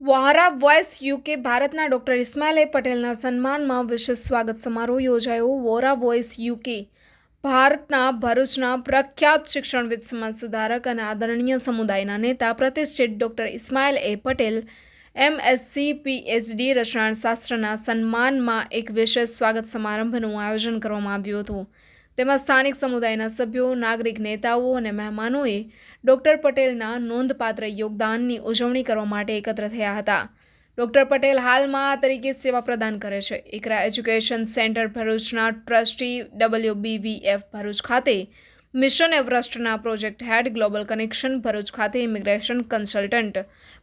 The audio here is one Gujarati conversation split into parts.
વહારા વોઇસ યુકે ભારતના ડોક્ટર ઇસ્માઇલ પટેલના સન્માનમાં વિશેષ સ્વાગત સમારોહ યોજાયો. વોરા વોઇસ યુકે ભારતના ભરૂચના પ્રખ્યાત શિક્ષણવિદ સમાજ સુધારક અને આદરણીય સમુદાયના નેતા પ્રતિષ્ઠિત doctor Ismail A Patel MSc, PhD રસાયણશાસ્ત્રના સન્માનમાં એક વિશેષ સ્વાગત સમારંભનું આયોજન કરવામાં આવ્યું હતું. તેમાં સ્થાનિક સમુદાયના સભ્યો, નાગરિક નેતાઓ અને મહેમાનોએ ડોક્ટર પટેલના નોંધપાત્ર યોગદાનની ઉજવણી કરવા માટે એકત્ર થયા હતા. ડૉક્ટર પટેલ હાલમાં આ તરીકે સેવા પ્રદાન કરે છે. એકરા એજ્યુકેશન સેન્ટર ભરૂચના ટ્રસ્ટી ડબલ્યુ ડબલ્યુબીવીએફ ભરૂચ ખાતે mission એવરેસ્ટના project head global connection Bharuch ખાતે ઇમિગ્રેશન કન્સલ્ટન્ટ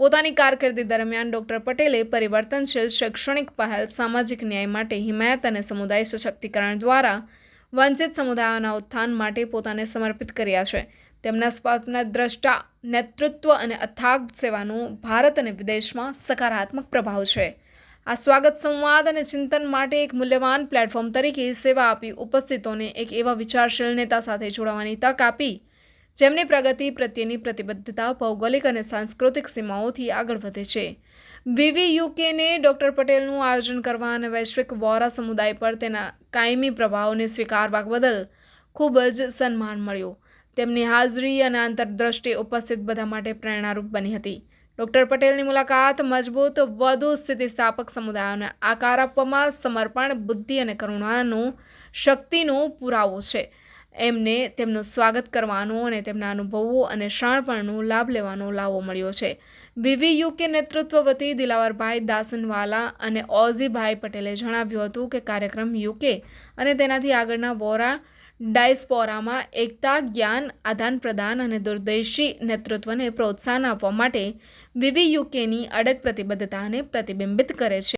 પોતાની કારકિર્દી દરમિયાન ડોક્ટર પટેલે પરિવર્તનશીલ શૈક્ષણિક પહેલ, સામાજિક ન્યાય માટે હિમાયત અને સમુદાય સશક્તિકરણ દ્વારા વંચિત સમુદાયોના ઉત્થાન માટે પોતાને સમર્પિત કર્યા છે. તેમના સ્વપ્ન, દ્રષ્ટા, નેતૃત્વ અને અથાગ સેવાનું ભારત અને વિદેશમાં સકારાત્મક પ્રભાવ છે. આ સ્વાગત સંવાદ અને ચિંતન માટે એક મૂલ્યવાન પ્લેટફોર્મ તરીકે સેવા આપી ઉપસ્થિતોને એક એવા વિચારશીલ નેતા સાથે જોડાવાની તક આપી જેમની પ્રગતિ પ્રત્યેની પ્રતિબદ્ધતા, ભૌગોલિક અને સાંસ્કૃતિક સીમાઓથી આગળ વધે છે. વીવી યુકેને ડૉક્ટર પટેલનું આયોજન કરવા અને વૈશ્વિક વોરા સમુદાય પર તેના કાયમી પ્રભાવને સ્વીકારવા બદલ ખૂબ જ સન્માન મળ્યું. તેમની હાજરી અને આંતરદ્રષ્ટિ ઉપસ્થિત બધા માટે પ્રેરણારૂપ બની હતી. ડૉક્ટર પટેલની મુલાકાત મજબૂત, વધુ સ્થિતિસ્થાપક સમુદાયોને આકાર આપવામાં સમર્પણ, બુદ્ધિ અને કરુણાનું શક્તિનો પુરાવો છે. એમને તેમનું સ્વાગત કરવાનો અને તેમના અનુભવો અને શાણપણનો લાભ લેવાનો લાવો મળ્યો છે. વિવી યુકે નેતૃત્વ વતી દિલાવરભાઈ દાસનવાલા અને ઓઝીભાઈ પટેલે જણાવ્યું હતું કે કાર્યક્રમ યુકે અને તેનાથી આગળના વોરા ડાયસ્પોરામાં એકતા, જ્ઞાન, આદાન પ્રદાન અને દૂરદર્શી નેતૃત્વને પ્રોત્સાહન આપવા માટે વિવી યુકેની અડગ પ્રતિબદ્ધતાને પ્રતિબિંબિત કરે છે.